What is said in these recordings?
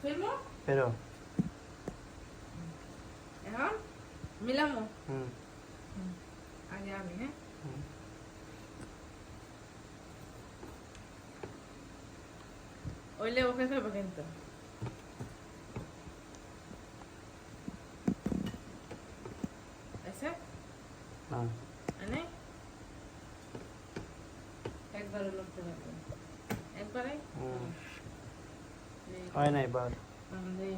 ফেলব ফেরো এখন মিলামো হুম আগে আমি হ্যাঁ। ওইলে ওকে খাবে কিন্তু আচ্ছা না আনে একবারে লড়তে পারবে একবারে হুম। নে, হয় নাই বার নে।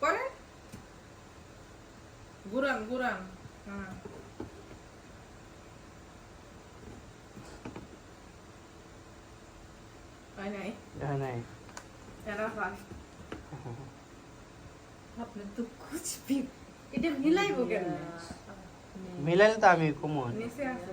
করে গুরান গুরান হ্যাঁ হয় নাই হয় নাই এরা ফার্স্ট আপনি তো কুছ ভি এটা মিলাইবো কেন মিলাইলে তো আমি কমন নিচে আছে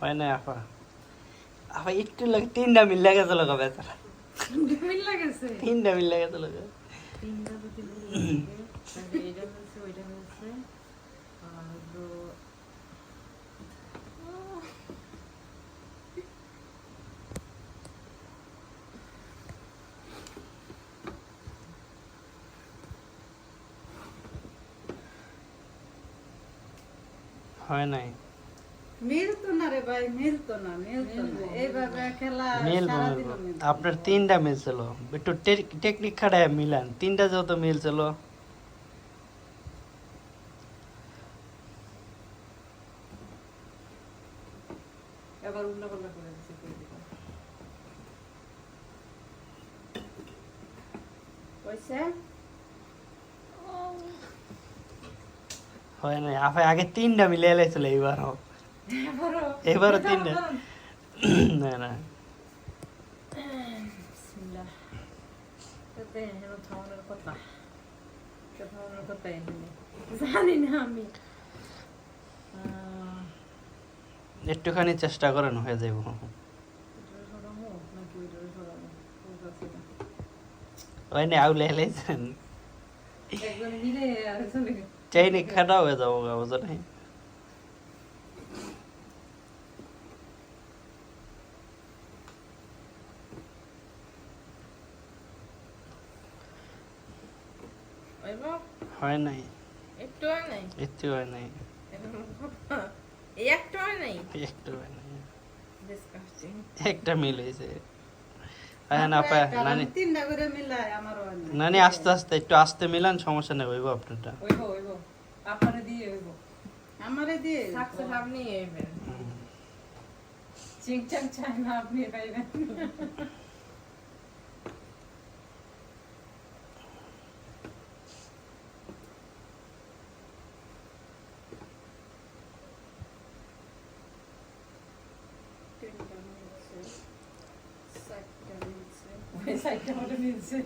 হয় না আপা। আপা একটু লাগে তিনটা মিল লাগে তো লাগা বেচারা। তিনটা মিল লাগে। তো লাগা হয় নাই। আপনার তিনটা মিলছিল একটু টেকনিক খাটায় মিলান। তিনটা যত দিবা? কইছে? হয় নাই। আপা আগে তিনটা মিলে এলাইছিল এইবারও। এবারও এবারও? তিনটা না না। একটুখানি চেষ্টা করেন হয়ে যাইব বুঝতেছি না। আউলে আরেকজনে চাইনি খাটা হয়ে যাব বুঝো নাই? হয় নাই। একটু হয় নাই? একটু হয় নাই। এখন হয় নাই? একটু হয় নাই। একটা মিল হয়েছে। হ্যাঁ না নানি। আস্তে আস্তে একটু আস্তে মিলান সমস্যা নেই হইব আপনারটা। হইব হইব। আপনারে দিয়ে হইব। আমারে দিয়ে সাকসেস আপনি এইবেন চিং চাং চাই না আপনি পাইবেন তিনটা মিলছে, চারটা মিলছে। ওই সাইডটা মতো নিচ্ছে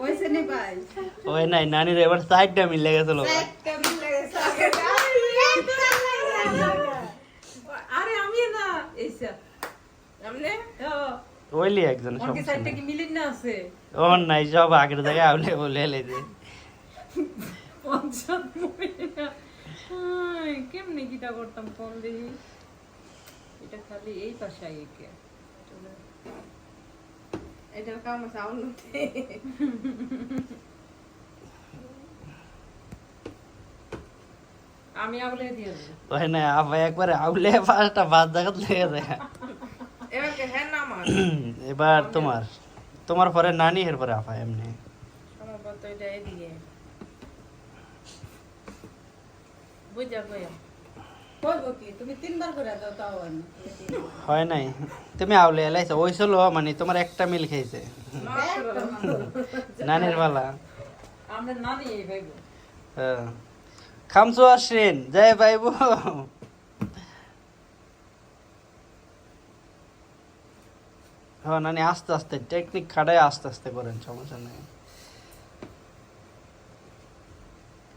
হইছে নি ভাই ওই নাই নানির এবার সাইডটা মিলে গেছিল চারটা মিলে গেছে। আরে আমি না এইসা আপনি ওইলি একজন সমস্যা সাইডটা কি মিলিন না আছে? ওর নাই সব আগের জায়গায় আউলে বলে এলাইছে পঞ্চাশ মহিলা কেমনে কিটা করতাম কোন দেখি? এটা খালি এই পাশে একে। এটার কাম আছে উন্নতি আমি আগলে দিয়ে দেবো। ওই নাই আপা একবারে আউলে পাঁচটা পাঁচ জায়গা লেগে যায়। এবার কে হ্যাঁ না আমার এবার তোমার তোমার পরে নানি এর পরে আপা এমনি। তো এটা এদিকে। বুঝা বইয়া হয় নাই। তুমি আউলে এলাইছো ওই ছিল মানে তোমার একটা মিল খেয়েছে নানির বালা। হ্যাঁ। খামসু আসেন জয় পাইব হ্যাঁ নানি আস্তে আস্তে টেকনিক খাটায় আস্তে আস্তে করেন সমস্যা নেই।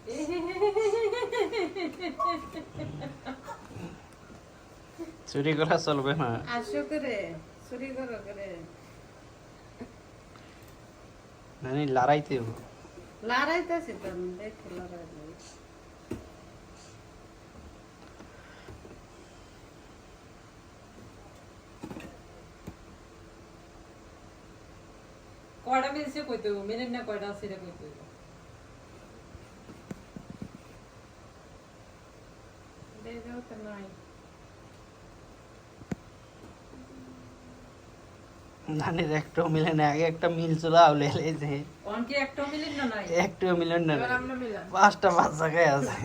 চুরি করা চলবে না। আসো করে চুরি করো করে। নানি লড়াইতে। লড়াইতেছি তো দেখে লড়াই কয়টা মিলছে কইতে মিনিট না কয়টা আছে এটা কইতে হইব দেও তো নাই নানির একটাও মিলে না আগে একটা মিল ছিল আউলে এলাইছে কোন কি একটা মিনিট না নাই? একটাও মিলন না পাঁচটা বাচ্চা খাই আছে।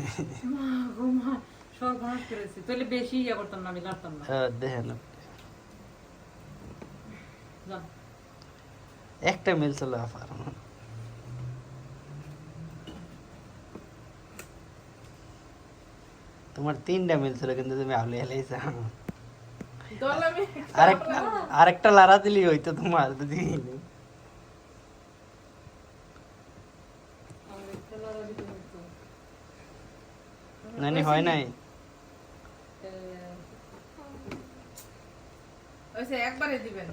মা গো মা সর্বনাশ করেছি। তাহলে বেশি ইয়া করতাম না আমি লাড়তাম না। হ্যাঁ, দেখেন একটা মিল ছিল আফার তোমার তিনটা মিল ছিল কিন্তু তুমি আউলে আমি আরেকটা আরেকটা লারা দিলি হইতো তোমার যদি হইতো। নানি হয় নাই।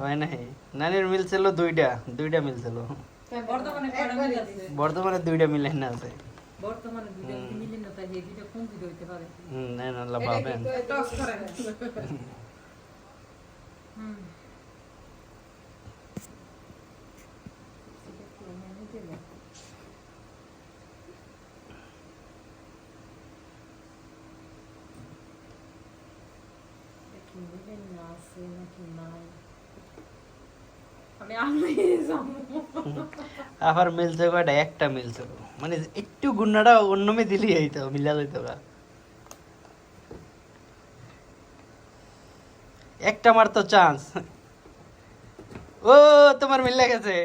হয় নাই। নানির মিল ছিল দুইটা দুইটা মিল ছিল। বর্তমানে দুইটা মিল না আছে। বর্তমানে দুইটা মিলি না তাই দুইটা কোন দুইটা হইতে পারে? না না আল্লাহ এটা আমি আবার কয়টা? একটা মিলছে। মানে একটু গুন্নাটা অন্য মেয়ে দিলি হইতো মিলা হইতো একটা মার তো চান্স ও তোমার মিলে গেছে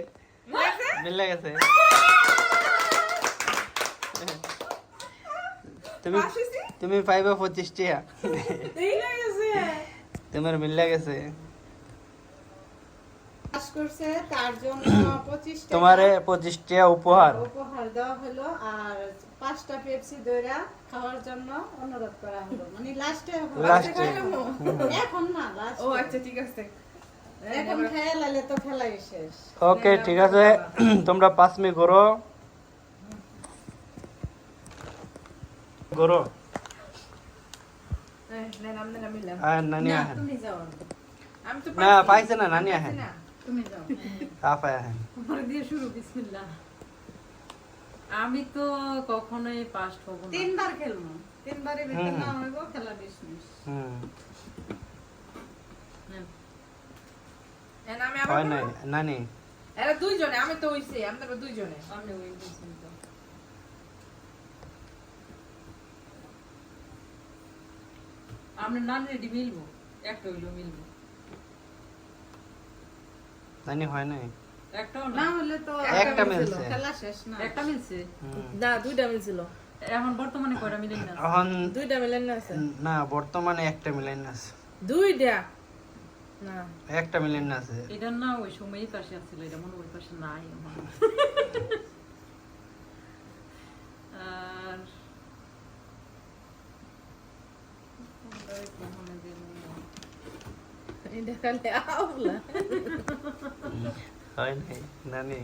মিলে গেছে তুমি? তুমি পাইবে পঁচিশ টিয়া। তোমার মিলে গেছে তোমারে পঁচিশ টিয়া উপহার। উপহার দেওয়া হলো আর পাঁচটা পেপসি দইরা খাওয়ার জন্য অনুরোধ করা হলো। মানে লাস্টে লাস্টে এখন না লাস্ট ও আচ্ছা ঠিক আছে। এখন খেয়ে লালে তো খেলাই শেষ। ওকে ঠিক আছে। তোমরা পাঁচ মিনিট করো করো আর নানি না আহেন। তুমি যাও। আমি তো না পাইছি। না নানি আহেন। তুমি যাও। আফায় আহেন। আমার দিয়ে শুরু বিসমিল্লাহ। আমি তো কখনোই পাস্ট হব না তিনবার খেলব তিনবারের ভিতরে হুম। না হইব খেলা ডিসমিস হ্যাঁ। এন আমি আবার হয়? নানি এরা দুইজনে আমি তো হইছি আমরা দুইজনে আমি ওই তো। আমরা নান রেডি মিলবো একটা হইল মিলবো নানি হয় নাই না। না হলে তো একটা মিলছে। খেলা শেষ না। একটা মিলছে? না দুইটা মিলছিল। এখন বর্তমানে কয়টা মিলেন না? এখন দুইটা মিলেন না আছে। না বর্তমানে একটা মিলাইন আছে। দুইটা? না। একটা মিলাইন আছে। এটা না ওই সময় পাশে আসছিল এটা মনে ওই পাশে নাই আর। এটা আউলা। হয় নাই? নানি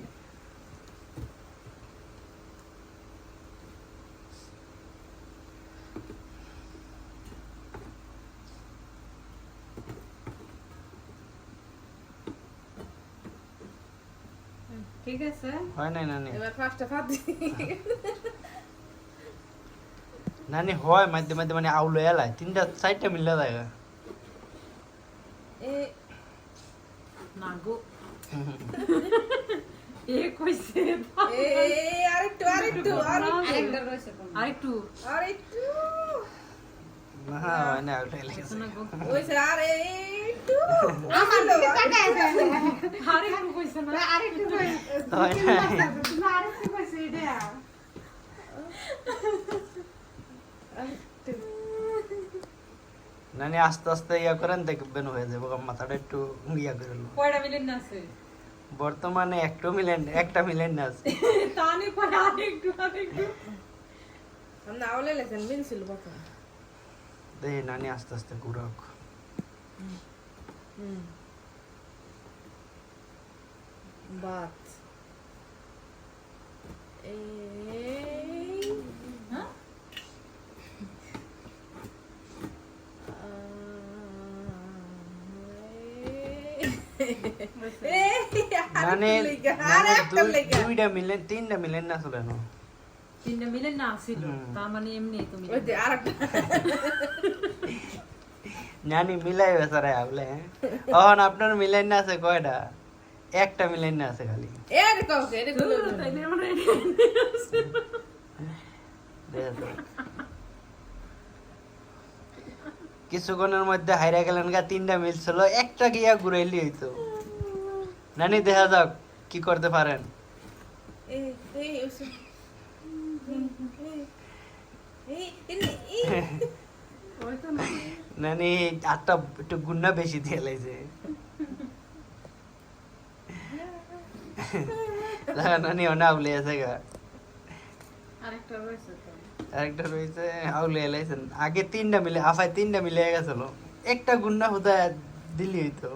ঠিক আছে। হয় নাই নানি এবার ফার্স্টটা ফাট নানি হয় মাঝে মাঝে মানে আউলো এলাই। তিনটা চারটা মিলে যায়। এই না গো। এ কইছে এ আরেকটু আরেকটু আরেকটু। আরেকটা। না হয় না ওটাই লেগেছে শোনা গো। একটু আমার দিকে তাকায় দেয়। আরেকটু কইছে না। আরেকটু রয়েছে। তিন নাই। বাচ্চা, তুমি আরেকটু কইছো এটা। নানি আস্তে আস্তে ইয়া করেন দেখবেন হয়ে যাবে। মাথাটা একটু ইয়া করে কয়টা না আছে বর্তমানে একটু মিলেন একটা মিলেন না আছে। তানি কয় আরেকটু আরেকটু আমরা আওলে লেছেন মিলছিল প্রথম দেখি নানি আস্তে আস্তে ঘুরাক হুম। বাত। এই হ্যাঁ? নানি নানি দুই- দুইটা মিলেন তিনটা মিলেন না আসলে না তিনটা মিলেন না ছিল তার মানে এমনি তুমি ওই যে আরেকটা। নানি মিলাই বেচারা বলে অহন আপনার মিলেন না আছে কয়টা? একটা মিলেন না আছে খালি। তাইলে মানে কিছুক্ষণের মধ্যে হাইরা গেলেন গা তিনটা মিল ছিল একটা গিয়া ঘুরাইলি হইতো। নানি দেখা যাক কি করতে পারেন? নানি আটটা একটু গুন্না বেশি দিয়ে লাইছে। নানি অনেক আউলে আছে গা। আরেকটা রয়েছে আউলে এলাইছেন আগে তিনটা মিলে আফায় তিনটা মিলে গেছিল। একটা গুন্না হুদা দিলি হইতো।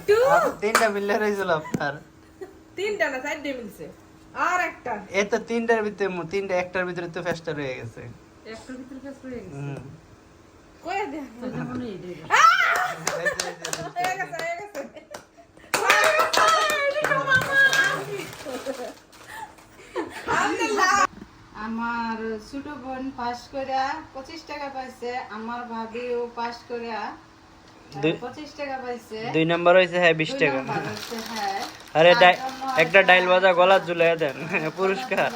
আরেকটু তিনটা মিলে রয়েছিল আপনার। তিনটা না চারটে মিলছে। আর একটা। এ তো তিনটার ভিতরে তিনটা একটার ভিতরে তো ফেস্টা রয়ে গেছে। একটার ভিতরে ফেস গেছে। হুম। কয়ে দে। তাইলে এটাই। এই যে, এই যে, হয়ে গেছে হয়ে গেছে। আমার ছোট বোন পাস করিয়া পঁচিশ টাকা পাইছে আমার ভাবিও পাস করিয়া দুই- নাম্বার হয়েছে হ্যাঁ বিশ টাকা। হ্যাঁ। আরে একটা ডাইল ভাজা গলার ঝুলাই দেন পুরস্কার।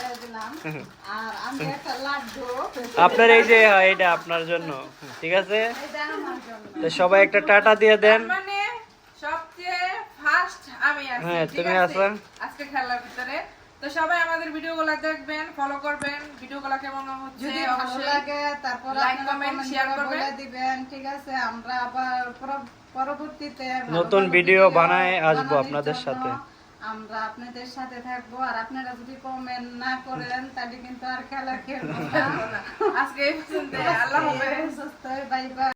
আপনার এই যে হ্যাঁ, এটা আপনার জন্য ঠিক আছে? সবাই একটা টাটা দিয়ে দেন। মানে হ্যাঁ, তুমি আছে? আছো। আজকে খেলার ভিতরে। তো সবাই আমাদের ভিডিওগুলো দেখবেন ফলো করবেন। ভিডিওগুলো কেমন হচ্ছে যদি ভালো অবশ্যই লাগে তারপর comment share করে করবেন। বলে দিবেন ঠিক আছে? আমরা আবার পরবর্তীতে নতুন ভিডিও বানায় আসব আপনাদের সাথে। আমরা আপনাদের সাথে থাকব। আর আপনারা যদি কমেন্ট না করেন তাহলে কিন্তু আর খেলা খেলব না। আজকে এই পর্যন্ত আল্লাহ হাফেজ। Bye bye